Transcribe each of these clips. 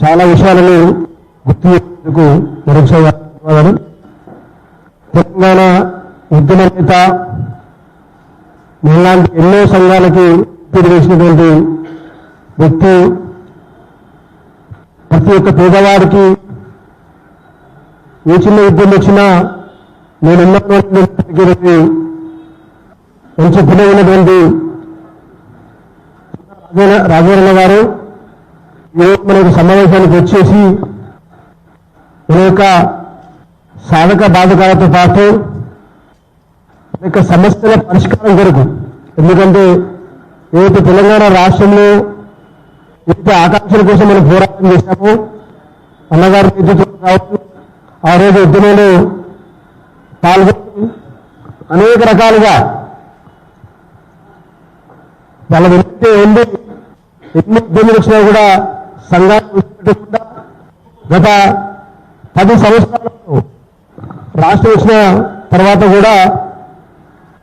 చాలా విషయాలను గుర్తు చేసేందుకు మరొకసారి తెలంగాణ ఉద్యమ నేత ఇలాంటి ఎన్నో సంఘాలకి పేరు వేసినటువంటి వ్యక్తి ప్రతి ఒక్క పేదవాడికి ఏ చిన్న ఉద్యమం వచ్చినా నేను ఉన్నటువంటి మంచి తెలియనటువంటి రాజేంద్ర గారు ఈరోజు మన యొక్క సమావేశానికి వచ్చేసి మన యొక్క సాధక బాధకాలతో పాటు మన యొక్క సమస్యల పరిష్కారం కొరకు. ఎందుకంటే ఏదైతే తెలంగాణ రాష్ట్రంలో ఏదైతే ఆకాంక్షల కోసం మనం పోరాటం చేశామో అన్నగారి నేతృత్వం కావచ్చు ఆ రోజు ఉద్యమంలో పాల్గొని అనేక రకాలుగా వాళ్ళ వెళ్తే ఉండి ఎన్ని ఇబ్బందులు వచ్చినా కూడా సంఘాలు గత పది సంవత్సరాలలో రాష్ట్రం వచ్చిన తర్వాత కూడా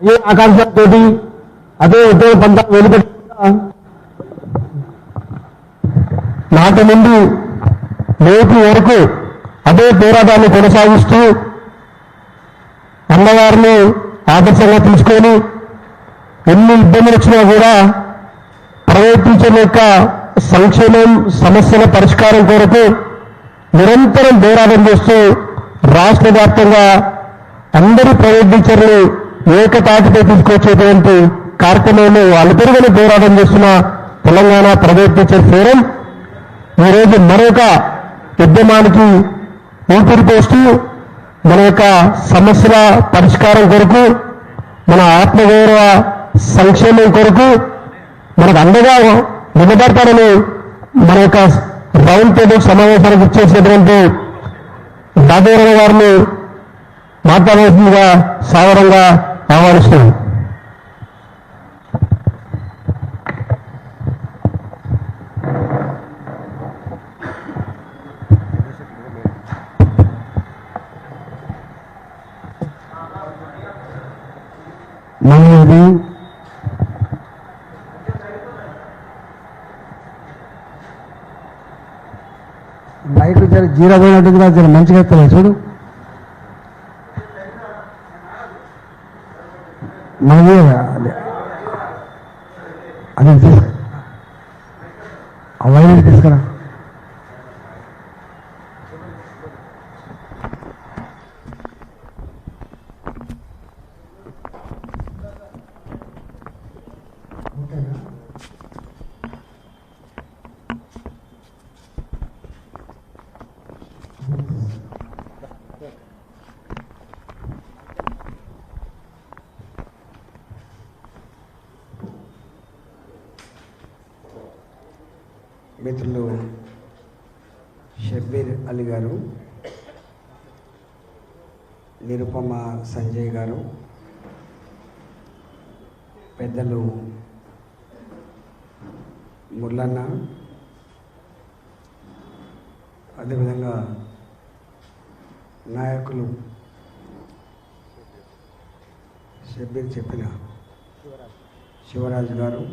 అదే ఆకాంక్షలతో అదే ఉద్యోగ పంట వెలుపెట్టకుండా నాటి నుండి నేటి వరకు అదే పోరాటాన్ని కొనసాగిస్తూ అన్నగారిని ఆదర్శంగా తీసుకొని ఎన్ని ఇబ్బందులు వచ్చినా కూడా ప్రైవేట్ టీచర్ల యొక్క సంక్షేమం సమస్యల పరిష్కారం కొరకు నిరంతరం పోరాటం చేస్తూ రాష్ట్ర వ్యాప్తంగా అందరి ప్రైవేట్ టీచర్లు ఏకతాటిపై తీసుకొచ్చేటువంటి కార్యక్రమంలో అలుపెరుగని పోరాటం చేస్తున్న తెలంగాణ ప్రైవేట్ టీచర్ ఫోరం. ఈరోజు మరొక ఉద్యమానికి ఊపిరి పోస్తూ మన యొక్క సమస్యల పరిష్కారం కొరకు మన ఆత్మగౌరవ సంక్షేమం కొరకు మనకు అందగా నిలబడతానని మన యొక్క రౌండ్ టేబుల్ సమావేశానికి ఇచ్చేసినటువంటి దాదేవరణ గారిని మాట్లాడవలసిందిగా సాదరంగా ఆహ్వానిస్తున్నాను మనది మైకు జర జీరో పోయినట్టుంది కదా జర మంచిగా ఎత్తలే చూడు. మనది అదే అది తీసు ఆ వైర్ తీసుకురా మిత్రులు షబ్బీర్ అలీ గారు నిరుపమ సంజయ్ గారు పెద్దలు ముర్లన్న అదేవిధంగా నాయకులు షబ్బీర్ చెప్పిన శివరాజు గారు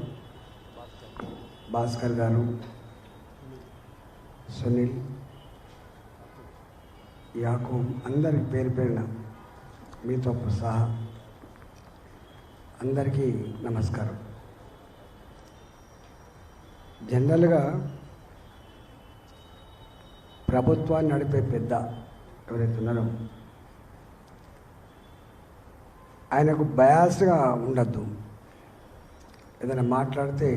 భాస్కర్ గారు సునీల్ యాకూబ్ అందరి పేరు పేరున మీతో సహా అందరికీ నమస్కారం. జనరల్గా ప్రభుత్వాన్ని నడిపే పెద్ద ఎవరైతే ఉన్నారో ఆయనకు బయాస్గా ఉండద్దు. ఏదైనా మాట్లాడితే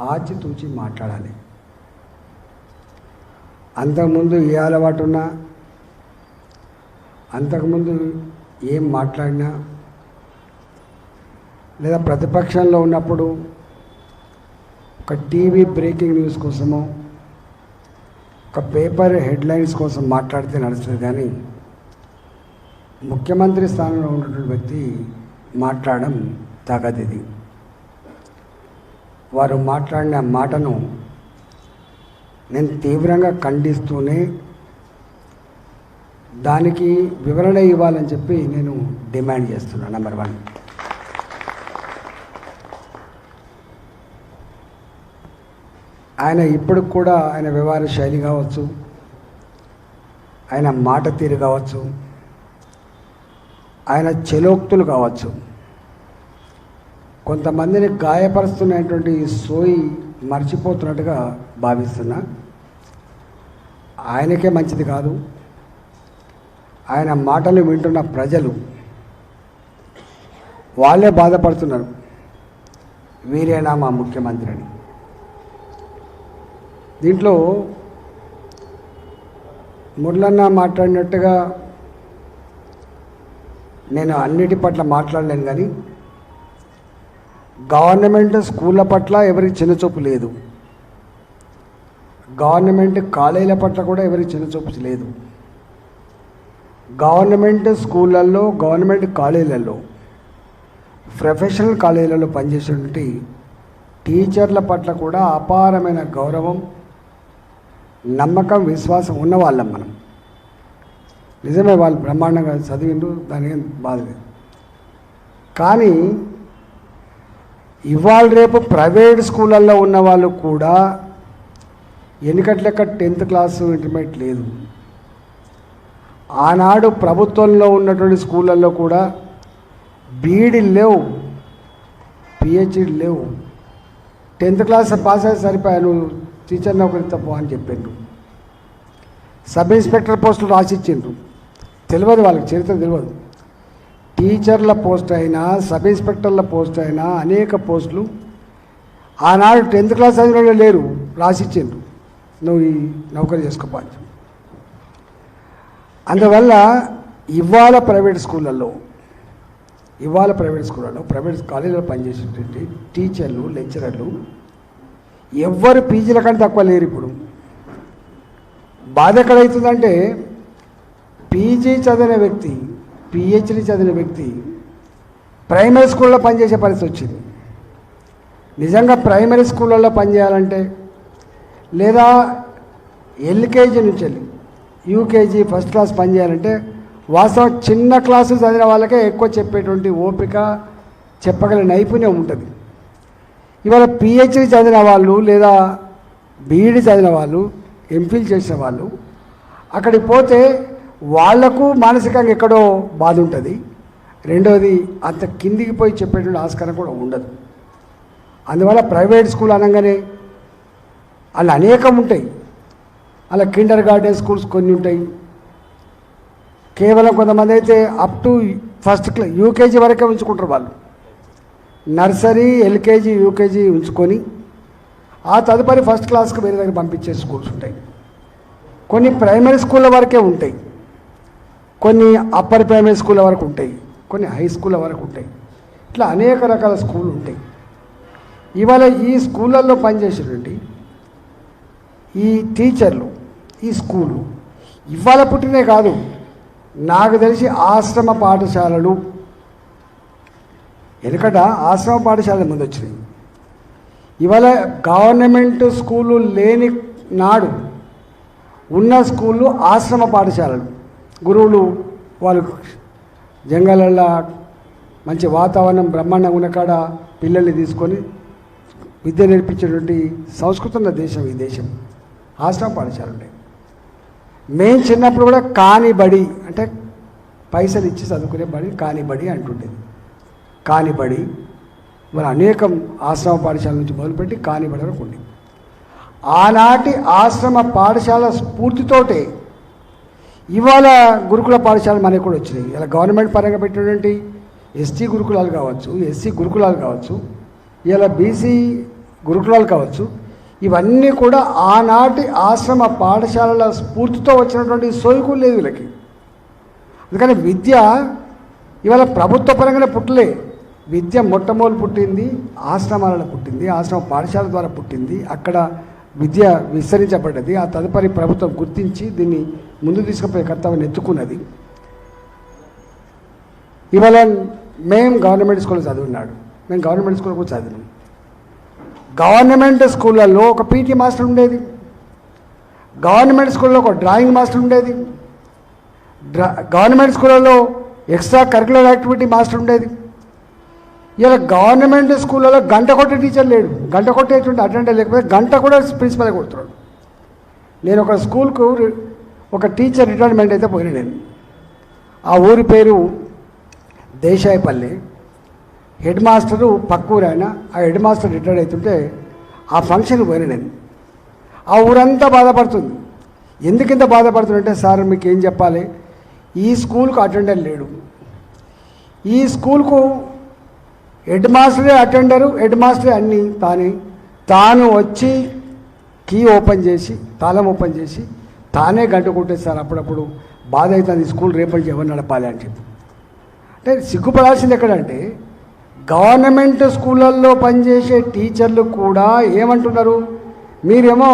ఆచితూచి మాట్లాడాలి. అంతకుముందు ఏ అలవాటు ఉన్నా అంతకుముందు ఏం మాట్లాడినా లేదా ప్రతిపక్షంలో ఉన్నప్పుడు ఒక టీవీ బ్రేకింగ్ న్యూస్ కోసమో ఒక పేపర్ హెడ్లైన్స్ కోసం మాట్లాడితే నడుస్తుంది కానీ ముఖ్యమంత్రి స్థానంలో ఉన్నటువంటి వ్యక్తి మాట్లాడడం తగదిది. వారు మాట్లాడిన మాటను నేను తీవ్రంగా ఖండిస్తూనే దానికి వివరణ ఇవ్వాలని చెప్పి నేను డిమాండ్ చేస్తున్నాను నెంబర్ వన్ ఆయన ఇప్పటికి కూడా ఆయన వ్యవహార శైలి కావచ్చు ఆయన మాట తీరు కావచ్చు ఆయన చెలోక్తులు కావచ్చు కొంతమందిని గాయపరుస్తున్నటువంటి ఈ సోయి మర్చిపోతున్నట్టుగా భావిస్తున్నా. ఆయనకే మంచిది కాదు. ఆయన మాటలు వింటున్న ప్రజలు వాళ్ళే బాధపడుతున్నారు. వీరేనా మా ముఖ్యమంత్రి అని దీంట్లో మురళన్న మాట్లాడినట్టుగా నేను అన్నిటి పట్ల మాట్లాడలేను కానీ గవర్నమెంట్ స్కూళ్ళ పట్ల ఎవరికి చిన్నచూపు లేదు. గవర్నమెంట్ కాలేజీల పట్ల కూడా ఎవరికి చిన్నచూపు లేదు. గవర్నమెంట్ స్కూళ్ళల్లో గవర్నమెంట్ కాలేజీలలో ప్రొఫెషనల్ కాలేజీలలో పనిచేసేటువంటి టీచర్ల పట్ల కూడా అపారమైన గౌరవం నమ్మకం విశ్వాసం ఉన్నవాళ్ళం మనం. నిజమే వాళ్ళు బ్రహ్మాండంగా చదివిండ్రు దాని బాధ లేదు. కానీ ఇవాళ రేపు ప్రైవేట్ స్కూళ్ళల్లో ఉన్న వాళ్ళు కూడా ఎన్నికటి టెన్త్ క్లాసు ఇంటర్మీడియట్ లేదు. ఆనాడు ప్రభుత్వంలో ఉన్నటువంటి స్కూళ్ళల్లో కూడా బీఈడీ లేవు పిహెచ్డి లేవు. టెన్త్ క్లాస్ పాస్ అయితే సరిపోయా నువ్వు టీచర్ నౌకరి తప్పు అని చెప్పిండ్రు. సబ్ ఇన్స్పెక్టర్ పోస్టులు రాసిచ్చిండ్రు. తెలియదు వాళ్ళకి చరిత్ర తెలియదు టీచర్ల పోస్ట్ అయినా సబ్ ఇన్స్పెక్టర్ల పోస్ట్ అయినా అనేక పోస్టులు ఆనాడు టెన్త్ క్లాస్ చదివిన వాళ్ళు లేరు రాసిచ్చిండ్రు. నువ్వు ఈ నౌకరీ చేసుకోపా అందువల్ల ఇవాళ ప్రైవేట్ స్కూళ్ళల్లో ఇవాళ ప్రైవేట్ స్కూళ్ళలో ప్రైవేట్ కాలేజీలో పనిచేసేటువంటి టీచర్లు లెక్చరర్లు ఎవ్వరు పీజీల కంటే తక్కువ లేరు ఇప్పుడు. బాధ ఎక్కడవుతుందంటే పీజీ చదివిన వ్యక్తి పిహెచ్డి చదివిన వ్యక్తి ప్రైమరీ స్కూల్లో పనిచేసే పరిస్థితి వచ్చింది. నిజంగా ప్రైమరీ స్కూళ్ళల్లో పనిచేయాలంటే లేదా ఎల్కేజీ నుంచి వెళ్ళి యూకేజీ ఫస్ట్ క్లాస్ పనిచేయాలంటే వాస్తవం చిన్న క్లాసు చదివిన వాళ్ళకే ఎక్కువ చెప్పేటువంటి ఓపిక చెప్పగల నైపుణ్యం ఉంటుంది. ఇవాళ పిహెచ్డి చదివిన వాళ్ళు లేదా బీఈడి చదివిన వాళ్ళు ఎంఫిల్ చేసిన వాళ్ళు అక్కడికి పోతే వాళ్ళకు మానసికంగా ఎక్కడో బాధ ఉంటుంది. రెండవది అంత కిందికి పోయి చెప్పేటువంటి ఆస్కారం కూడా ఉండదు. అందువల్ల ప్రైవేట్ స్కూల్ అనగానే అలా అనేకం ఉంటాయి. అలా కిండర్ గార్డెన్ స్కూల్స్ కొన్ని ఉంటాయి. కేవలం కొంతమంది అయితే up to first class UKG వరకే ఉంచుకుంటారు వాళ్ళు. నర్సరీ ఎల్కేజీ యూకేజీ ఉంచుకొని ఆ తదుపరి ఫస్ట్ క్లాస్కి వేరే దగ్గర పంపించే స్కూల్స్ ఉంటాయి. కొన్ని ప్రైమరీ స్కూళ్ళ వరకే ఉంటాయి. కొన్ని అప్పర్ ప్రైమరీ స్కూల్ వరకు ఉంటాయి కొన్ని హై స్కూళ్ళ వరకు ఉంటాయి. ఇట్లా అనేక రకాల స్కూళ్ళు ఉంటాయి. ఇవాళ ఈ స్కూళ్ళల్లో పనిచేసేటువంటి ఈ టీచర్లు ఈ స్కూళ్ళు ఇవాళ పుట్టినే కాదు నాకు తెలిసి ఆశ్రమ పాఠశాలలు ఎందుకంటే ఆశ్రమ పాఠశాలలు ముందు వచ్చినాయి. ఇవాళ గవర్నమెంట్ స్కూలు లేని నాడు ఉన్న స్కూళ్ళు ఆశ్రమ పాఠశాలలు. గురువులు వాళ్ళు జంగలల్లో మంచి వాతావరణం బ్రహ్మాండంగా ఉన్న కాడ పిల్లల్ని తీసుకొని విద్య నేర్పించేటువంటి సంస్కృతి ఉన్న దేశం ఈ దేశం. ఆశ్రమ పాఠశాల ఉన్నాయి మేము చిన్నప్పుడు కూడా కాని బడి అంటే పైసలు ఇచ్చి చదువుకునే బడి కాని బడి అంటుండేది. కాని బడి. మరి అనేకం ఆశ్రమ పాఠశాల నుంచి మొదలుపెట్టి కాని బడి వరకు ఉంది ఆనాటి ఆశ్రమ పాఠశాల స్ఫూర్తితోటే ఇవాళ గురుకుల పాఠశాల మనకి కూడా వచ్చినాయి. ఇలా గవర్నమెంట్ పరంగా పెట్టినటువంటి ఎస్టీ గురుకులాలు కావచ్చు ఎస్సీ గురుకులాలు కావచ్చు ఇలా బీసీ గురుకులాలు కావచ్చు ఇవన్నీ కూడా ఆనాటి ఆశ్రమ పాఠశాలల స్ఫూర్తితో వచ్చినటువంటి సోయకులు లేదు వీళ్ళకి. అందుకని విద్య ఇవాళ ప్రభుత్వ పరంగానే పుట్టలే. విద్య మొట్టమొదటి పుట్టింది ఆశ్రమాలలో పుట్టింది ఆశ్రమ పాఠశాల ద్వారా పుట్టింది. అక్కడ విద్య విస్తరించబడ్డది. ఆ తదుపరి ప్రభుత్వం గుర్తించి దీన్ని ముందు తీసుకుపోయే కర్తవ్యం ఎత్తుకున్నది. ఇవాళ మేము గవర్నమెంట్ స్కూల్లో చదివినాడు మేము గవర్నమెంట్ స్కూల్లో కూడా చదివినాం. గవర్నమెంట్ స్కూళ్ళల్లో ఒక పీటీ మాస్టర్ ఉండేది. గవర్నమెంట్ స్కూల్లో ఒక డ్రాయింగ్ మాస్టర్ ఉండేది. డ్రా గవర్నమెంట్ స్కూళ్ళలో ఎక్స్ట్రా కరికులర్ యాక్టివిటీ మాస్టర్ ఉండేది. ఇలా గవర్నమెంట్ స్కూళ్ళలో గంట కొట్టే టీచర్ లేడు. గంట కొట్టేటువంటి అటెండర్ లేకపోతే గంట కూడా ప్రిన్సిపల్ కొడుతున్నాడు. నేను ఒక స్కూల్కు ఒక టీచర్ రిటైర్మెంట్ అయితే పోయిన నేను. ఆ ఊరి పేరు దేశాయపల్లి. హెడ్ మాస్టరు పక్కూరు ఆయన. ఆ హెడ్ మాస్టర్ రిటైర్డ్ అవుతుంటే ఆ ఫంక్షన్ పోయిన నేను. ఆ ఊరంతా బాధపడుతుంది. ఎందుకింత బాధపడుతుందంటే సార్ మీకు ఏం చెప్పాలి? ఈ స్కూల్కు అటెండర్ లేడు. ఈ స్కూల్కు హెడ్ మాస్టరే అటెండరు హెడ్ మాస్టరే అన్నీ తానే. తాను వచ్చి కీ ఓపెన్ చేసి తాళం ఓపెన్ చేసి తానే గంట కొట్టేస్తారు అప్పుడప్పుడు బాధ అవుతుంది స్కూల్ రేపటి ఎవరు నడపాలి అని చెప్పి. అంటే సిగ్గుపడాల్సింది ఎక్కడంటే గవర్నమెంట్ స్కూళ్ళల్లో పనిచేసే టీచర్లు కూడా ఏమంటున్నారు? మీరేమో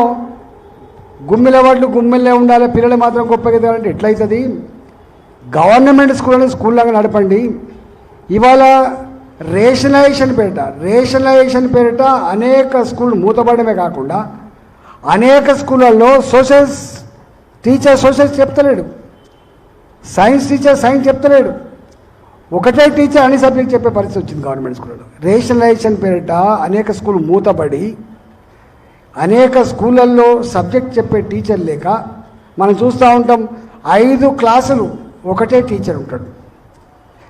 గుమ్మిల వాళ్ళు గుమ్మిల్లే ఉండాలి పిల్లలు మాత్రం గొప్పగా ఎదగాలంటే ఎట్లయితుంది? గవర్నమెంట్ స్కూళ్ళని స్కూల్లాగా నడపండి. ఇవాళ రేషనలైజేషన్ పేరిట రేషనలైజేషన్ పేరిట అనేక స్కూల్ మూతపడమే కాకుండా అనేక స్కూళ్ళల్లో సోషల్స్ టీచర్ సోషల్ చెప్తలేడు. సైన్స్ టీచర్ సైన్స్ చెప్తలేడు. ఒకటే టీచర్ అన్ని సబ్జెక్ట్ చెప్పే పరిస్థితి వచ్చింది గవర్నమెంట్ స్కూల్లో. రేషనలైజేషన్ పేరిట అనేక స్కూల్ మూతపడి అనేక స్కూళ్ళల్లో సబ్జెక్ట్ చెప్పే టీచర్ లేక మనం చూస్తూ ఉంటాం ఐదు క్లాసులు ఒకటే టీచర్ ఉంటాడు.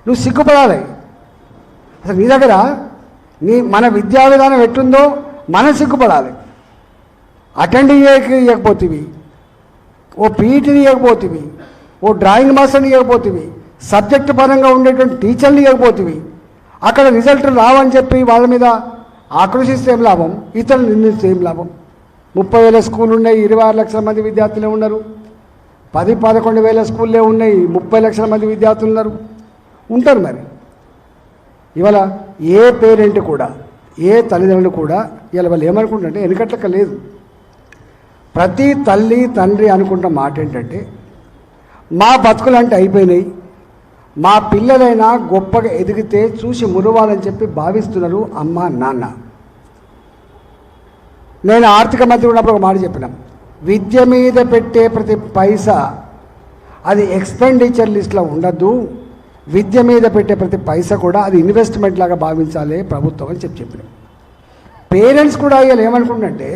నువ్వు సిగ్గుపడాలి. అసలు నీ దగ్గర నీ మన విద్యా విధానం ఎట్టుందో మనం సిగ్గుపడాలి. అటెండ్ చేయకపోతేవి ఇవ్వకపోతేవి ఓ పీఈటీని ఇవ్వకపోతేవి ఓ డ్రాయింగ్ మాస్టర్ని ఇవ్వకపోతేవి సబ్జెక్ట్ పరంగా ఉండేటువంటి టీచర్ని ఇవ్వకపోతేవి అక్కడ రిజల్ట్ రావని చెప్పి వాళ్ళ మీద ఆక్రోషిస్తే ఏం లాభం? ఇతరులు నిందిస్తే ఏం లాభం? ముప్పై వేల స్కూళ్ళు ఉన్నాయి ఇరవై ఆరు లక్షల మంది విద్యార్థులే ఉన్నారు. పది పదకొండు వేల స్కూళ్ళే ఉన్నాయి ముప్పై లక్షల మంది విద్యార్థులు ఉన్నారు. ఉంటారు మరి. ఇవాళ ఏ పేరెంట్ కూడా ఏ తల్లిదండ్రులు కూడా ఇవాళ వాళ్ళు ఏమనుకుంటారంటే వెనకట్లక లేదు. ప్రతి తల్లి తండ్రి అనుకుంటున్న మాట ఏంటంటే మా బతుకులు అంటే అయిపోయినాయి. మా పిల్లలైనా గొప్పగా ఎదిగితే చూసి మురవాలని చెప్పి భావిస్తున్నారు అమ్మ నాన్న. నేను ఆర్థిక మంత్రి ఉన్నప్పుడు ఒక మాట చెప్పిన విద్య మీద పెట్టే ప్రతి పైసా అది ఎక్స్పెండిచర్ లిస్ట్లో ఉండద్దు. విద్య మీద పెట్టే ప్రతి పైసా కూడా అది ఇన్వెస్ట్మెంట్ లాగా భావించాలి ప్రభుత్వం అని చెప్పి చెప్పినాం. పేరెంట్స్ కూడా వీళ్ళు ఏమనుకుంటుంటే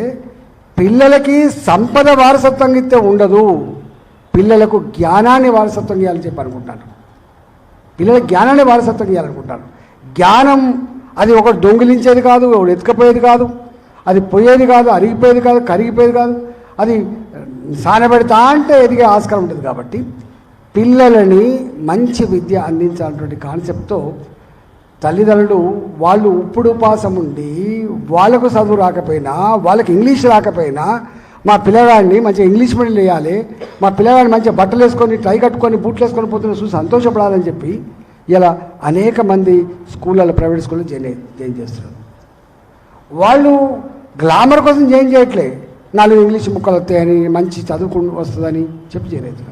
పిల్లలకి సంపద వారసత్వంగా ఇస్తే ఉండదు. పిల్లలకు జ్ఞానాన్ని వారసత్వం ఇవ్వాలని చెప్పి అనుకుంటాను పిల్లల జ్ఞానాన్ని వారసత్వం ఇవ్వాలనుకుంటాను జ్ఞానం అది ఒకటి దొంగిలించేది కాదు ఒకటి ఎత్తుకపోయేది కాదు. అది పోయేది కాదు అరిగిపోయేది కాదు కరిగిపోయేది కాదు. అది సానబెడతా అంటే ఎదిగే ఆస్కారం ఉంటుంది కాబట్టి పిల్లలని మంచి విద్య అందించాలన్నటువంటి కాన్సెప్ట్తో తల్లిదండ్రులు వాళ్ళు ఉప్పుడు ఉపాసం ఉండి వాళ్ళకు చదువు రాకపోయినా వాళ్ళకి ఇంగ్లీష్ రాకపోయినా మా పిల్లగాడిని మంచిగా ఇంగ్లీష్ మీడియం వేయాలి మా పిల్లగాడిని మంచిగా బట్టలు వేసుకొని టై కట్టుకొని బూట్లు వేసుకొని పోతున్న చూసి సంతోషపడాలని చెప్పి ఇలా అనేక మంది స్కూళ్ళలో ప్రైవేట్ స్కూల్లో జాయిన్ జాయిన్ చేస్తున్నారు. వాళ్ళు గ్లామర్ కోసం జాయిన్ చేయట్లే. నాలుగు ఇంగ్లీష్ ముక్కలు వస్తాయని మంచి చదువుకు వస్తుందని చెప్పి చేయలేదు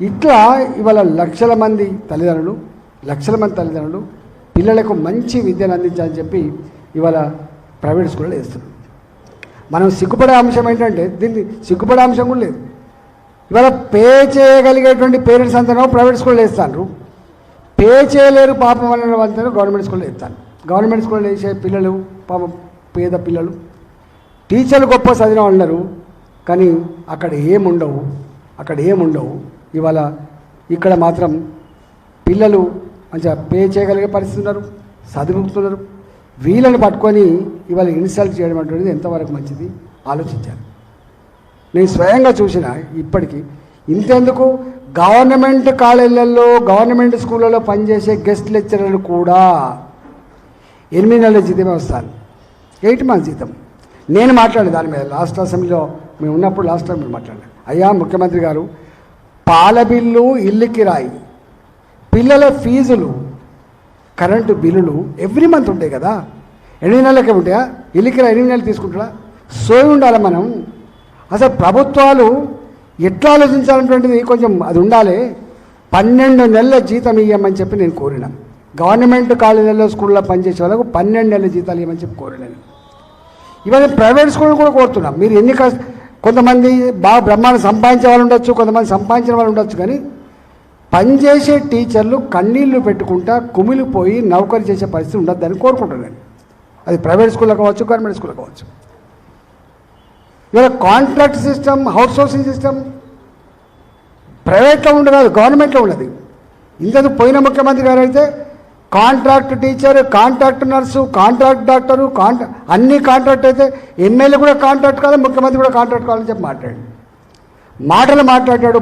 ఇట్లా ఇవాళ లక్షల మంది తల్లిదండ్రులు లక్షల మంది తల్లిదండ్రులు పిల్లలకు మంచి విద్యను అందించాలని చెప్పి ఇవాళ ప్రైవేట్ స్కూల్లో వేస్తున్నారు మనం సిగ్గుపడే అంశం ఏంటంటే దీన్ని సిగ్గుపడే అంశం కూడా లేదు. ఇవాళ పే చేయగలిగేటువంటి పేరెంట్స్ అంతనో ప్రైవేట్ స్కూల్లో వేస్తాను పే చేయలేరు పాపం అన్న వాళ్ళతో గవర్నమెంట్ స్కూల్లో వేస్తాను గవర్నమెంట్ స్కూల్లో వేసే పిల్లలు పాపం పేద పిల్లలు టీచర్లు గొప్ప చదివిన ఉన్నారు కానీ అక్కడ ఏముండవు అక్కడ ఏముండవు. ఇవాళ ఇక్కడ మాత్రం పిల్లలు మంచిగా పే చేయగలిగే పరిస్థితి ఉన్నారు చదువుతున్నారు వీళ్ళని పట్టుకొని ఇవాళ ఇన్సల్ట్ చేయడం అటువంటిది ఎంతవరకు మంచిది? ఆలోచించారు నేను స్వయంగా చూసిన ఇప్పటికీ ఇంతెందుకు గవర్నమెంట్ కాలేజీలలో గవర్నమెంట్ స్కూళ్ళలో పనిచేసే గెస్ట్ లెక్చరర్లు కూడా ఎనిమిది నెలల జీతమే వస్తాను. ఎయిట్ మంత్స్ జీతం. నేను మాట్లాడే దాని మీద లాస్ట్ అసెంబ్లీలో మేము ఉన్నప్పుడు లాస్ట్ టైం మీరు మాట్లాడాను అయ్యా ముఖ్యమంత్రి గారు పాల బిల్లు ఇల్లు కిరాయి. పిల్లల ఫీజులు కరెంటు బిల్లులు ఎవ్రీ మంత్ ఉంటాయి కదా. ఎనిమిది నెలలకే ఉంటాయా? ఇల్లు ఎన్ని ఎనిమిది నెలలు తీసుకుంటారా? సోయి ఉండాలి మనం. అసలు ప్రభుత్వాలు ఎట్లా ఆలోచించాలన్నటువంటిది కొంచెం అది ఉండాలి. పన్నెండు నెలల జీతం ఇవ్వమని చెప్పి నేను కోరిన. గవర్నమెంట్ కాలేజీల్లో స్కూల్లో పనిచేసే వాళ్ళకు పన్నెండు నెలల జీతాలు ఇవ్వమని చెప్పి కోరినాను ఇవన్నీ ప్రైవేట్ స్కూల్ కూడా కోరుతున్నాం. మీరు ఎన్ని కొంతమంది బాగా బ్రహ్మాండం సంపాదించే వాళ్ళు ఉండొచ్చు కొంతమంది సంపాదించిన వాళ్ళు ఉండొచ్చు కానీ పనిచేసే టీచర్లు కన్నీళ్ళు పెట్టుకుంటా కుమిలిపోయి నౌకరీ చేసే పరిస్థితి ఉండద్దని కోరుకుంటున్నాను అది ప్రైవేట్ స్కూల్లో కావచ్చు గవర్నమెంట్ స్కూల్లో కావచ్చు. ఇవాళ contract system house sourcing system ప్రైవేట్లో ఉండదు కాదు గవర్నమెంట్లో ఉన్నది ఇంతకు పోయిన ముఖ్యమంత్రి గారు అయితే contract teacher contract nurse contract doctor contra అన్ని కాంట్రాక్ట్ అయితే ఎమ్మెల్యే కూడా కాంట్రాక్ట్ కాదు ముఖ్యమంత్రి కూడా కాంట్రాక్ట్ కావాలని చెప్పి మాట్లాడాడు. మాటలు మాట్లాడాడు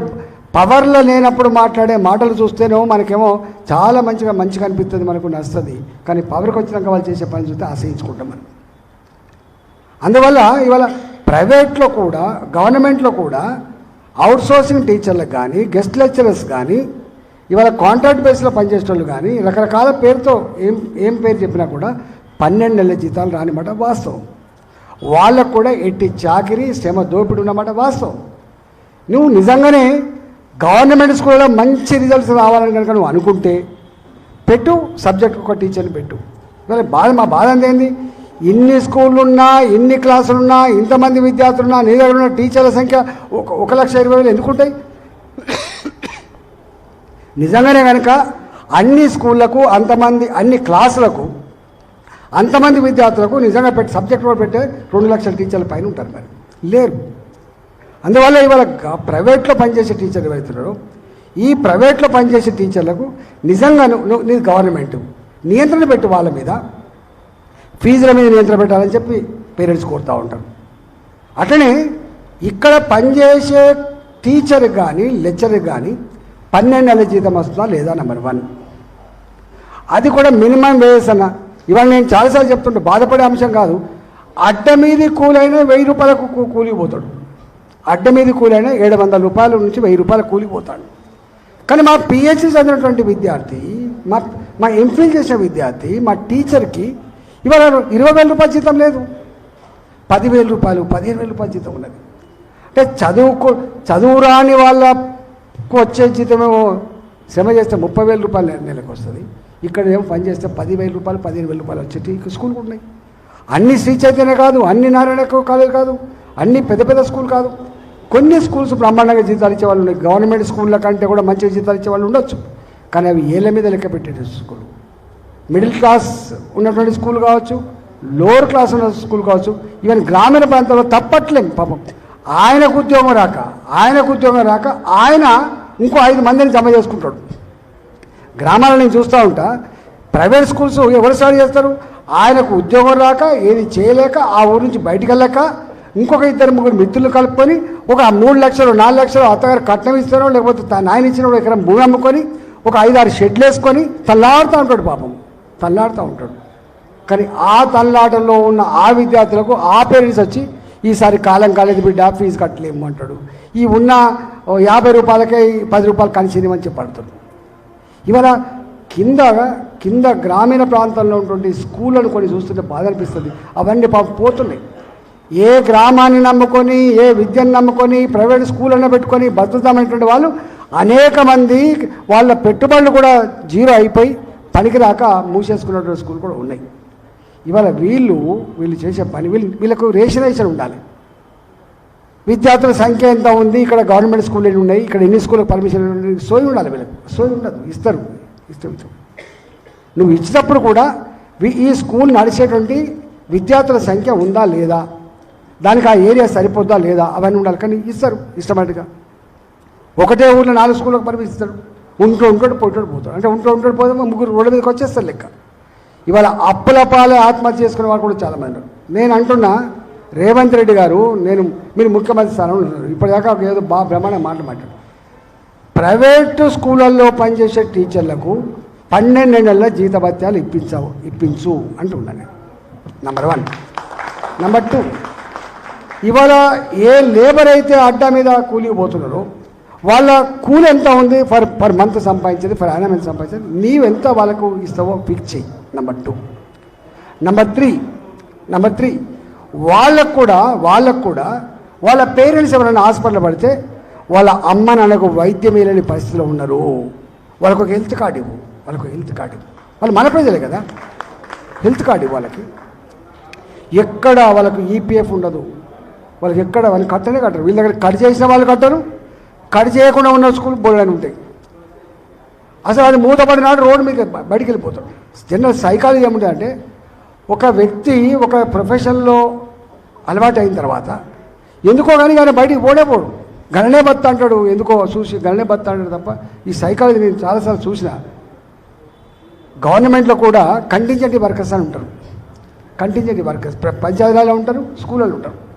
పవర్లో లేనప్పుడు మాట్లాడే మాటలు చూస్తేనేమో మనకేమో చాలా మంచిగా మంచిగా అనిపిస్తుంది మనకు నస్తుంది కానీ పవర్కి వచ్చినాక వాళ్ళు చేసే పని చూస్తే ఆశయించుకుంటాం మనం. అందువల్ల ఇవాళ ప్రైవేట్లో కూడా గవర్నమెంట్లో కూడా అవుట్ సోర్సింగ్ టీచర్లకు కానీ గెస్ట్ లెక్చరర్స్ కానీ ఇవాళ కాంట్రాక్ట్ బేస్లో పనిచేసేటోళ్ళు కానీ రకరకాల పేరుతో ఏం ఏం పేరు చెప్పినా కూడా పన్నెండు నెలల జీతాలు రానిమాట వాస్తవం. వాళ్ళకు కూడా ఎట్టి చాకిరి శ్రమ దోపిడి ఉన్నమాట వాస్తవం. నువ్వు నిజంగానే గవర్నమెంట్ స్కూల్లో మంచి రిజల్ట్స్ రావాలని కనుక నువ్వు అనుకుంటే పెట్టు సబ్జెక్ట్ ఒక టీచర్ని పెట్టు. ఇవాళ బాధ మా బాధ ఏంది ఇన్ని స్కూళ్ళున్నా ఇన్ని క్లాసులున్నా ఇంతమంది విద్యార్థులు ఉన్నా నీ దగ్గర ఉన్న టీచర్ల సంఖ్య ఒక ఒక లక్ష ఇరవై వేలు ఎందుకుంటాయి నిజంగానే కనుక అన్ని స్కూళ్ళకు అంతమంది అన్ని క్లాసులకు అంతమంది విద్యార్థులకు నిజంగా పెట్టి సబ్జెక్ట్ కూడా పెట్టే రెండు లక్షల టీచర్ల పైన ఉంటారు మరి. లేరు. అందువల్ల ఇవాళ ప్రైవేట్లో పనిచేసే టీచర్లు ఎవరైతున్నారో ఈ ప్రైవేట్లో పనిచేసే టీచర్లకు నిజంగా నీది గవర్నమెంట్ నియంత్రణ పెట్టు వాళ్ళ మీద ఫీజుల మీద నియంత్రణ పెట్టాలని చెప్పి పేరెంట్స్ కోరుతూ ఉంటారు. అట్లనే ఇక్కడ పనిచేసే టీచర్ కానీ లెక్చర్ కానీ పన్నెండు నెలల జీతం వస్తుందా లేదా నెంబర్ వన్. అది కూడా మినిమం వేస్ అన్న. ఇవాళ నేను చాలాసార్లు చెప్తుంటే బాధపడే అంశం కాదు అడ్డ మీద కూలైన వెయ్యి రూపాయలకు కూలిపోతాడు అడ్డ మీద కూలైనా ఏడు వందల రూపాయల నుంచి వెయ్యి రూపాయలు కూలిపోతాడు. కానీ మా పిహెచ్డి చదివినటువంటి విద్యార్థి మా మా ఎంఫిల్ చేసిన విద్యార్థి మా టీచర్కి ఇవాళ ఇరవై వేల రూపాయల జీతం లేదు. పదివేల రూపాయలు పదిహేను వేల రూపాయల జీతం ఉన్నది. అంటే చదువుకో చదువు రాని వాళ్ళకు వచ్చే జీతమేమో శ్రమ చేస్తే ముప్పై వేల రూపాయలు నెలకు వస్తుంది. ఇక్కడ ఏమో పని చేస్తే పదివేల రూపాయలు పదిహేను వేల రూపాయలు వచ్చేటి స్కూల్ ఉన్నాయి అన్ని శ్రీ చైతన్య కాదు అన్ని నారాయణ కాలేజ్ కాదు అన్ని పెద్ద పెద్ద స్కూల్ కాదు. కొన్ని స్కూల్స్ బ్రహ్మాండంగా జీతాలు ఇచ్చే వాళ్ళు ఉన్నాయి. గవర్నమెంట్ స్కూళ్ళ కంటే కూడా మంచిగా జీతాలు ఇచ్చే వాళ్ళు ఉండొచ్చు. కానీ అవి ఏళ్ళ మీద లెక్క పెట్టే స్కూల్. మిడిల్ క్లాస్ ఉన్నటువంటి స్కూల్ కావచ్చు లోవర్ క్లాస్ ఉన్న స్కూల్ కావచ్చు ఈవెన్ గ్రామీణ ప్రాంతాల్లో తప్పట్లేం పాపం. ఆయనకు ఉద్యోగం రాక ఆయనకు ఉద్యోగం రాక ఆయన ఇంకో ఐదు మందిని జమ చేసుకుంటాడు. గ్రామాలను నేను చూస్తూ ఉంటా ప్రైవేట్ స్కూల్స్ ఎవరు స్టార్ట్ చేస్తారు? ఆయనకు ఉద్యోగం రాక ఏది చేయలేక ఆ ఊరు నుంచి బయటికి వెళ్ళాక ఇంకొక ఇద్దరు ముగ్గురు మిత్రులు కలుపుకొని ఒక మూడు లక్షలు నాలుగు లక్షలు అత్తగారు కట్నం ఇస్తారో లేకపోతే తన నాయన ఇచ్చిన ఒక ఎకరం భూమి అమ్ముకొని ఒక ఐదారు షెడ్లు వేసుకొని తల్లాడుతూ ఉంటాడు పాపం. తల్లాడుతూ ఉంటాడు. కానీ ఆ తల్లాటలో ఉన్న ఆ విద్యార్థులకు ఆ పేరెంట్స్ వచ్చి ఈసారి కాలం కాలేదు బిడ్డ ఫీజు కట్టలేము అంటాడు. ఈ ఉన్న యాభై రూపాయలకే ఈ పది రూపాయలు కలిసినమని చెప్పి అడుగుతాడు ఇవాళ కింద కింద గ్రామీణ ప్రాంతంలో ఉన్నటువంటి స్కూళ్ళను కొన్ని చూస్తుంటే బాధ అనిపిస్తుంది. అవన్నీ పాపం పోతున్నాయి. ఏ గ్రామాన్ని నమ్ముకొని ఏ విద్యను నమ్ముకొని ప్రైవేట్ స్కూల్ అన్న పెట్టుకొని బతుకుతామైనటువంటి వాళ్ళు అనేక మంది వాళ్ళ పెట్టుబడులు కూడా జీరో అయిపోయి పనికిరాక మూసేసుకున్నటువంటి స్కూల్ కూడా ఉన్నాయి. ఇవాళ వీళ్ళు వీళ్ళు చేసే పని వీళ్ళు వీళ్ళకు రేషనైజేషన్ ఉండాలి. విద్యార్థుల సంఖ్య ఎంత ఉంది ఇక్కడ గవర్నమెంట్ స్కూల్ ఎన్ని ఉన్నాయి ఇక్కడ ఎన్ని స్కూళ్ళకి పర్మిషన్ సోయి ఉండాలి వీళ్ళకి సోయి ఉండదు ఇస్తారు ఇస్తారు నువ్వు ఇచ్చినప్పుడు కూడా ఈ స్కూల్ నడిచేటువంటి విద్యార్థుల సంఖ్య ఉందా లేదా? దానికి ఆ ఏరియా సరిపోద్దా లేదా అవన్నీ ఉండాలి. కానీ ఇస్తారు ఇష్టమైనట్టుగా. ఒకటే ఊళ్ళో నాలుగు స్కూళ్ళకి పర్మిషన్ ఇస్తాడు ఉంటూ ఉంటాడు పోతాడు. పోతాడు అంటే ఉంటూ ఉంటాడు పోతే ముగ్గురు రోడ్డు మీదకి వచ్చేస్తారు లెక్క. ఇవాళ అప్పుల పాలే ఆత్మహత్య చేసుకునే వాళ్ళు కూడా చాలా మంది నేను అంటున్నా రేవంత్ రెడ్డి గారు నేను మీరు ముఖ్యమంత్రి స్థానంలో ఉన్నారు. ఇప్పటిదాకా ఒక ఏదో బాగా బ్రహ్మాండ మాట మాట్లాడు. ప్రైవేటు స్కూళ్ళల్లో పనిచేసే టీచర్లకు పన్నెండు నెలల జీతభత్యాలు ఇప్పించావు ఇప్పించు అంటున్నాను నెంబర్ వన్ నెంబర్ టూ ఇవాళ ఏ లేబర్ అయితే అడ్డా మీద కూలికి పోతున్నారో వాళ్ళ కూలి ఎంత ఉంది ఫర్ పర్ మంత్ సంపాదించేది ఫర్ యానం ఎంత సంపాదించేది నీవెంత వాళ్ళకు ఇస్తావో ఫిక్స్ చేయి. Number two number three number three వాళ్ళకు కూడా వాళ్ళకు కూడా వాళ్ళ పేరెంట్స్ ఎవరైనా హాస్పిటల్ పడితే వాళ్ళ అమ్మ నాన్నకు వైద్యం వేయలేని పరిస్థితిలో ఉన్నారు. వాళ్ళకు ఒక హెల్త్ కార్డు ఇవ్వు. వాళ్ళకు హెల్త్ కార్డు ఇవ్వు. వాళ్ళు మన ప్రజలే కదా. హెల్త్ కార్డు ఇవ్వు వాళ్ళకి. ఎక్కడ వాళ్ళకు ఈపీఎఫ్ ఉండదు. వాళ్ళకి ఎక్కడ వాళ్ళు కట్టనే కట్టరు. వీళ్ళ దగ్గర కట్ చేసిన వాళ్ళు కట్టరు. కట్ చేయకుండా ఉన్న స్కూల్ బోర్డు ఉంటాయి. అసలు అది మూతపడినాడు రోడ్డు మీకు బయటికి వెళ్ళిపోతాడు జనరల్ సైకాలజీ ఏముంటుంది అంటే ఒక వ్యక్తి ఒక ప్రొఫెషన్లో అలవాటు అయిన తర్వాత ఎందుకో కానీ కానీ బయటికి పోడే పోడు. గణనే బత్త అంటాడు ఎందుకో చూసి గణనే బత్త అంటాడు తప్ప ఈ సైకాలజీ నేను చాలాసార్లు చూసిన గవర్నమెంట్లో కూడా కంటింజెంట్ వర్కర్స్ అని ఉంటారు. కంటింజెంట్ వర్కర్స్ పంచాయతీలో పంచాయతీలలో ఉంటారు స్కూళ్ళలో ఉంటారు.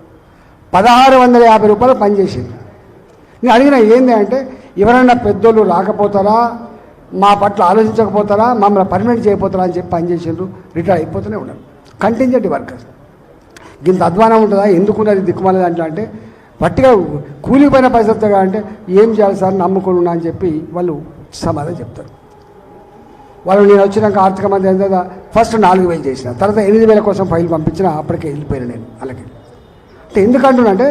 పదహారు వందల యాభై రూపాయలు పనిచేసింది. నేను అడిగిన ఏంది అంటే ఎవరైనా పెద్దోళ్ళు రాకపోతారా మా పట్ల ఆలోచించకపోతారా మమ్మల్ని పర్మనెంట్ చేయకపోతారా అని చెప్పి పనిచేసిండ్రు రిటైర్ అయిపోతూనే ఉన్నారు. కంటింజెంట్ వర్కర్స్ ఇంత అధ్వానం ఉంటుందా? ఎందుకున్నది దిక్కుమాల దాంట్లో అంటే పట్టిగా కూలిపోయిన పరిస్థితిగా అంటే ఏం చేయాలి సార్? నమ్ముకుని ఉన్నా అని చెప్పి వాళ్ళు సమాధానం చెప్తారు. వాళ్ళు నేను వచ్చినాక ఆర్థిక మంత్రి తర్వాత ఫస్ట్ నాలుగు వేలు చేసిన తర్వాత ఎనిమిది వేల కోసం ఫైల్ పంపించిన అప్పటికే వెళ్ళిపోయాను నేను వాళ్ళకి. అంటే అంటే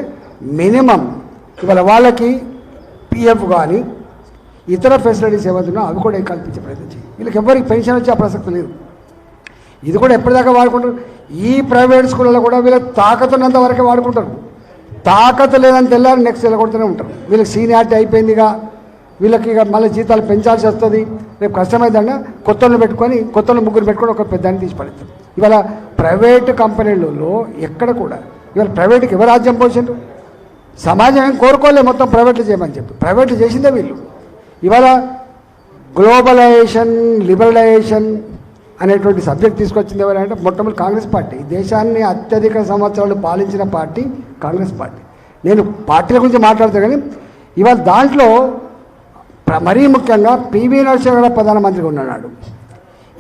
మినిమం ఇవాళ వాళ్ళకి పిఎఫ్ కానీ ఇతర ఫెసిలిటీస్ ఏమవుతున్నా అవి కూడా కల్పించే ప్రయత్నం చేయి. వీళ్ళకి ఎవరికి పెన్షన్ వచ్చే ప్రసక్తి లేదు. ఇది కూడా ఎప్పటిదాకా వాడుకుంటారు. ఈ ప్రైవేట్ స్కూళ్ళలో కూడా వీళ్ళకి తాకతున్నంత వరకే వాడుకుంటారు. తాకత లేదని తెల్లారు నెక్స్ట్ వెళ్ళగొడుతూనే ఉంటారు. వీళ్ళకి సీనియారిటీ అయిపోయిందిగా. వీళ్ళకి ఇక మళ్ళీ జీతాలు పెంచాల్సి వస్తుంది. రేపు కష్టమైందన్న కొత్తలను పెట్టుకొని కొత్తలు ముగ్గురు పెట్టుకొని ఒక పెద్దాన్ని తీసి పడతారు ఇవాళ ప్రైవేట్ కంపెనీలలో ఎక్కడ కూడా ఇవాళ ప్రైవేట్కి ఎవరు రాజ్యం పోసిండ్రు? సమాజం ఏం కోరుకోలే మొత్తం ప్రైవేట్లు చేయమని చెప్పి. ప్రైవేట్లు చేసిందే వీళ్ళు. ఇవాళ గ్లోబలైజేషన్ లిబరలైజేషన్ అనేటువంటి సబ్జెక్ట్ తీసుకొచ్చింది ఎవరంటే మొట్టమొదటి కాంగ్రెస్ పార్టీ. ఈ దేశాన్ని అత్యధిక సంవత్సరాలు పాలించిన పార్టీ కాంగ్రెస్ పార్టీ. నేను పార్టీల గురించి మాట్లాడతాను కానీ ఇవాళ దాంట్లో ప్ర- మరీ ముఖ్యంగా పివి నరసింహ ప్రధానమంత్రిగా ఉన్నాడు.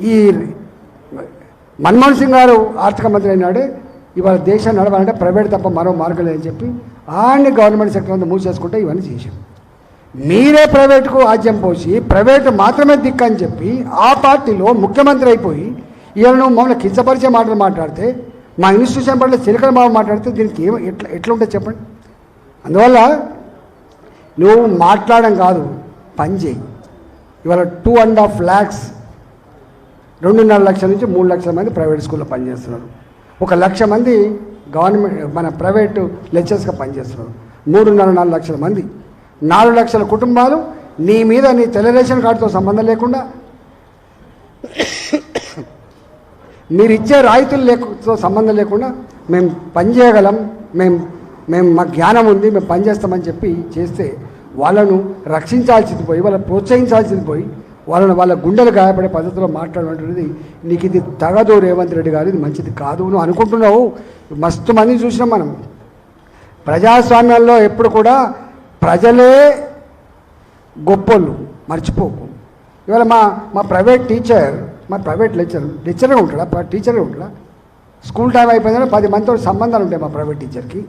ఈ మన్మోహన్ సింగ్ గారు ఆర్థిక మంత్రి అయినాడే. ఇవాళ దేశం నడవాలంటే ప్రైవేట్ తప్ప మరో మార్గం లేదని చెప్పి ఆయన్ని గవర్నమెంట్ సెక్టర్ అంతా మూసేసుకుంటే ఇవన్నీ చేశాం మీరే ప్రైవేట్కు ఆజ్యం పోసి ప్రైవేట్ మాత్రమే దిక్కు అని చెప్పి ఆ పార్టీలో ముఖ్యమంత్రి అయిపోయి ఇవాళ నువ్వు మమ్మల్ని కించపరిచే మాటలు మాట్లాడితే మా ఇన్స్టిట్యూషన్ పట్ల చిలకల బాబు మాట్లాడితే దీనికి ఏం ఎట్లా ఎట్లా ఉంటుంది చెప్పండి? అందువల్ల నువ్వు మాట్లాడడం కాదు పని చేయి. ఇవాళ టూ అండ్ హాఫ్ ల్యాక్స్ రెండున్నర లక్షల నుంచి మూడు లక్షల మంది ప్రైవేట్ స్కూల్లో పనిచేస్తున్నారు. ఒక లక్ష మంది గవర్నమెంట్ మన ప్రైవేటు లెక్చర్స్గా పనిచేస్తున్నారు. మూడున్నర నాలుగు లక్షల మంది. నాలుగు లక్షల కుటుంబాలు నీ మీద నీ తెల్ల రేషన్ కార్డుతో సంబంధం లేకుండా మీరు ఇచ్చే రాయితీలు లేకతో సంబంధం లేకుండా మేము పనిచేయగలం మేము మేము మా జ్ఞానం ఉంది మేము పనిచేస్తామని చెప్పి చేస్తే వాళ్ళను రక్షించాల్సింది పోయి వాళ్ళని ప్రోత్సహించాల్సింది పోయి వాళ్ళని వాళ్ళ గుండెలు గాయపడే పద్ధతిలో మాట్లాడమంటున్నది నీకు ఇది తగదు రేవంత్ రెడ్డి గారు ఇది మంచిది కాదు నువ్వు అనుకుంటున్నావు. మస్తు మంది చూసినాం మనం. ప్రజాస్వామ్యంలో ఎప్పుడు కూడా ప్రజలే గొప్పోళ్ళు మర్చిపోకు. ఇవాళ మా మా ప్రైవేట్ టీచర్ మా ప్రైవేట్ లెక్చర్ లెక్చరే ఉంటాడా? ప్ర- టీచరే ఉంటాడా? స్కూల్ టైం అయిపోయిందని పది మందితో సంబంధాలు ఉంటాయి మా ప్రైవేట్ టీచర్కి.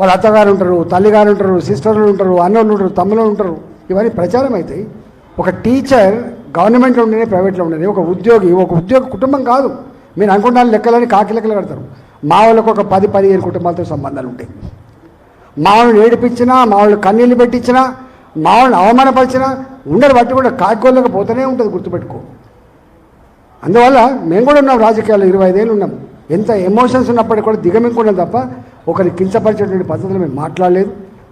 వాళ్ళ అత్తగారు ఉంటారు తల్లిగారు ఉంటారు సిస్టర్లు ఉంటారు అన్నలు ఉంటారు తమ్ముళ్ళు ఉంటారు. ఇవన్నీ ప్రచారం అవుతాయి. ఒక టీచర్ గవర్నమెంట్లో ఉండేది ప్రైవేట్లో ఉండేది. ఒక ఉద్యోగి ఒక ఉద్యోగ కుటుంబం కాదు. మీరు అనుకుంటాను లెక్కలని కాకి లెక్కలు కడతారు. మా వాళ్ళకు ఒక పది పదిహేను కుటుంబాలతో సంబంధాలు ఉంటాయి. మా వాళ్ళని ఏడిపించినా మా వాళ్ళు కన్నీళ్ళు పెట్టించినా మా వాళ్ళని అవమానపరిచినా ఉండరు బట్టి కూడా కాకోళ్ళకి పోతూనే ఉంటుంది గుర్తుపెట్టుకో. అందువల్ల మేము కూడా ఉన్నాం రాజకీయాల్లో ఇరవై ఐదేళ్ళు ఉన్నాం. ఎంత ఎమోషన్స్ ఉన్నప్పటికీ కూడా దిగమింకున్నాం తప్ప ఒకరిని కించపరిచేటువంటి పద్ధతులు మేము మాట్లాడలేదు.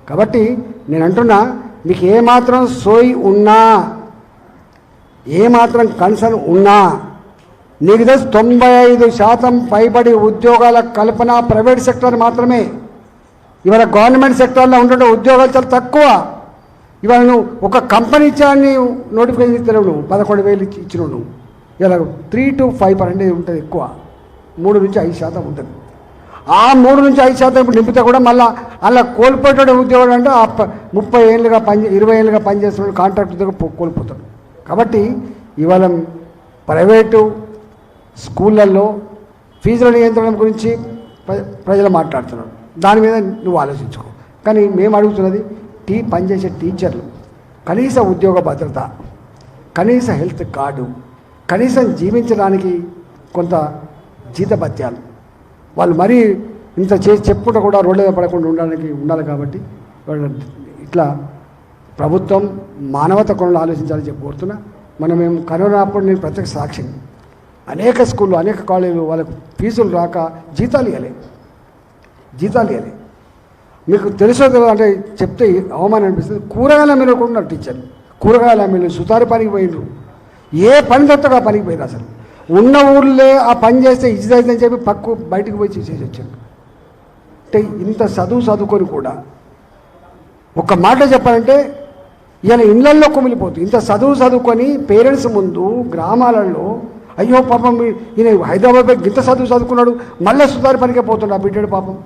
కాబట్టి నేను అంటున్నా మీకు ఏమాత్రం సోయి ఉన్నా ఏమాత్రం కన్సర్న్ ఉన్నా నీకు తెలుసు తొంభై ఐదు శాతం పైబడి ఉద్యోగాల కల్పన ప్రైవేట్ సెక్టర్ మాత్రమే. ఇవాళ గవర్నమెంట్ సెక్టార్లో ఉండే ఉద్యోగాలు చాలా తక్కువ. ఇవాళ నువ్వు ఒక కంపెనీ ఇచ్చాన్ని నోటిఫికేషన్ ఇస్తున్నావు నువ్వు పదకొండు వేలు ఇచ్చి ఇచ్చినావు నువ్వు. ఇలా త్రీ టు ఫైవ్ పర్సెంటేజ్ ఉంటుంది ఎక్కువ. మూడు నుంచి ఐదు శాతం ఉంటుంది. ఆ మూడు నుంచి ఐదు శాతం ఇప్పుడు నింపితే కూడా మళ్ళీ అలా కోల్పోతాడు ఉద్యోగం అంటే ఆ ముప్పై ఏళ్ళుగా పని ఇరవై ఏళ్ళుగా పనిచేస్తున్నాడు కాంట్రాక్ట్ ఉద్యోగం కోల్పోతాడు. కాబట్టి ఇవాళ ప్రైవేటు స్కూళ్ళల్లో ఫీజుల నియంత్రణ గురించి ప్రజలు మాట్లాడుతున్నారు. దాని మీద నువ్వు ఆలోచించుకో. కానీ మేము అడుగుతున్నది టీ పనిచేసే టీచర్లు కనీస ఉద్యోగ భద్రత కనీస హెల్త్ కార్డు కనీసం జీవించడానికి కొంత జీతభత్యాలు వాళ్ళు మరీ ఇంత చేసి చెప్పుకుంటూ కూడా రోడ్ల మీద పడకుండా ఉండడానికి ఉండాలి కాబట్టి వాళ్ళు ఇట్లా ప్రభుత్వం మానవత కొనలు ఆలోచించాలని చెప్పి కోరుతున్నా. మనం మేము కరోనా అప్పుడు నేను ప్రత్యక్ష సాక్షి. అనేక స్కూళ్ళు అనేక కాలేజీలు వాళ్ళకు ఫీజులు రాక జీతాలు ఇవ్వలే. జీతాలు ఇవ్వలే. మీకు తెలుసో అంటే చెప్తే అవమానం అనిపిస్తుంది. కూరగాయల మీద కూడా ఉన్నారు టీచర్లు కూరగాయలు మీద సుతారి పనికి పోయిండ్రు. ఏ పని దొత్తగా పనికి పోయినారు అసలు. ఉన్న ఊళ్ళే ఆ పని చేస్తే ఇజ్జత్ చెప్పి పక్కు బయటకు పోయి చేసేసి వచ్చాడు అంటే ఇంత చదువు చదువుకొని కూడా ఒక మాట చెప్పాలంటే ఈయన ఇళ్ళల్లో కుమిలిపోతుంది. ఇంత చదువు చదువుకొని పేరెంట్స్ ముందు గ్రామాలలో అయ్యో పాపం ఈయన హైదరాబాద్ ఇంత చదువు చదువుకున్నాడు మళ్ళీ సుధారి పనికే పోతున్నాడు ఆ బిడ్డడు పాపం.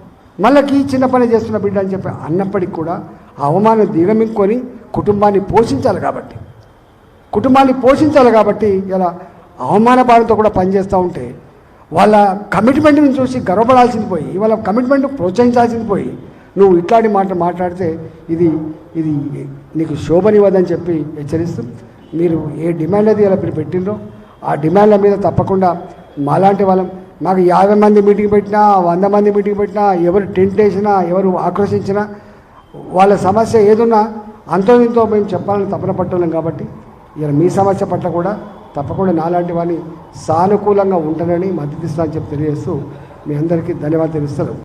మళ్ళీ చిన్న పని చేస్తున్న బిడ్డ అని చెప్పి అన్నప్పటికి కూడా ఆ అవమానం దిగమింగుకొని కుటుంబాన్ని పోషించాలి కాబట్టి. కుటుంబాన్ని పోషించాలి కాబట్టి ఇలా అవమాన భారంతో కూడా పనిచేస్తూ ఉంటే వాళ్ళ కమిట్మెంట్ని చూసి గర్వపడాల్సింది పోయి వాళ్ళ కమిట్మెంట్ ప్రోత్సహించాల్సింది పోయి నువ్వు ఇట్లాంటి మాట మాట్లాడితే ఇది ఇది నీకు శోభనివ్వదని చెప్పి హెచ్చరిస్తూ మీరు ఏ డిమాండ్ అయితే ఇలా మీరు పెట్టిండ్రో ఆ డిమాండ్ల మీద తప్పకుండా మాలాంటి వాళ్ళం మాకు యాభై మంది మీటింగ్ పెట్టినా వంద మంది మీటింగ్ పెట్టినా ఎవరు టెంట్ వేసినా ఎవరు ఆక్రోశించినా వాళ్ళ సమస్య ఏదున్నా అంతో ఇంతో మేము చెప్పాలని తపన పట్టున్నాం కాబట్టి ఇలా మీ సమస్య పట్ల కూడా తప్పకుండా నాలాంటి వాడిని సానుకూలంగా ఉంటానని మద్దతు ఇస్తానని చెప్పి తెలియజేస్తూ మీ అందరికీ ధన్యవాదాలు తెలుస్తారు